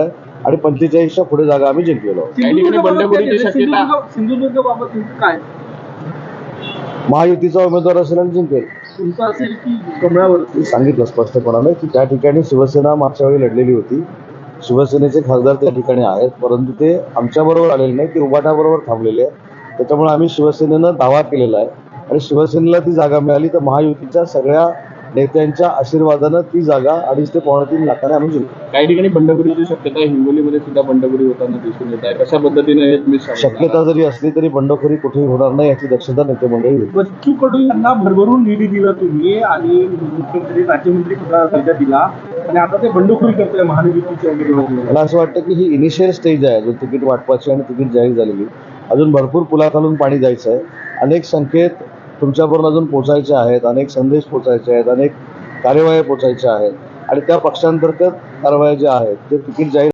आणि पंचेचाळीसच्या पुढे जागा आम्ही जिंकलेलो. सिंधुदुर्ग बाबत तुमचं काय? महायुतीचा उमेदवार असेल आणि जिंकेल. तुमचं असेल की कमळावर? मी सांगितलं स्पष्टपणाने की त्या ठिकाणी शिवसेना मागच्या वेळी लढलेली होती. शिवसेनेचे खासदार त्या ठिकाणी आहेत परंतु ते आमच्याबरोबर आलेले नाही ते उभाटाबरोबर थांबलेले आहेत. त्याच्यामुळे आम्ही शिवसेनेनं दावा केलेला आहे. आणि शिवसेनेला ती जागा मिळाली तर महायुतीच्या सगळ्या नेत्यांच्या आशीर्वादानं ती जागा अडीच ते पावणे तीन लाखाने आम्ही जिंकलो काही ठिकाणी बंडखोरीची शक्यता आहे. हिंगोलीमध्ये सुद्धा बंडखोरी होताना दिसून येत आहे. कशा पद्धतीने हे तुम्ही? शक्यता जरी असली तरी बंडखोरी कुठेही होणार नाही याची दक्षता नेते मंडळी. बच्चू कडू यांना भरभरून निधी दिला तुम्ही आणि मुख्यमंत्री राज्यमंत्री पदाचा दर्जा दिला? आणि आता ते बंडखोरी करतोय उमेदवारांवर मला असं वाटतं की ही इनिशियल स्टेज आहे. अजून तिकीट वाटपाची आणि तिकीट जाहीर झालेली. अजून भरपूर पुलाखालून पाणी जायचं आहे. अनेक संकेत तुमच्यापर्यंत अजून पोचायचे आहेत अनेक संदेश पोचायचे आहेत अनेक कार्यवाही पोचायच्या आहेत. आणि त्या पक्षांतर्गत कारवाया ज्या आहेत ते तिकीट जाहीर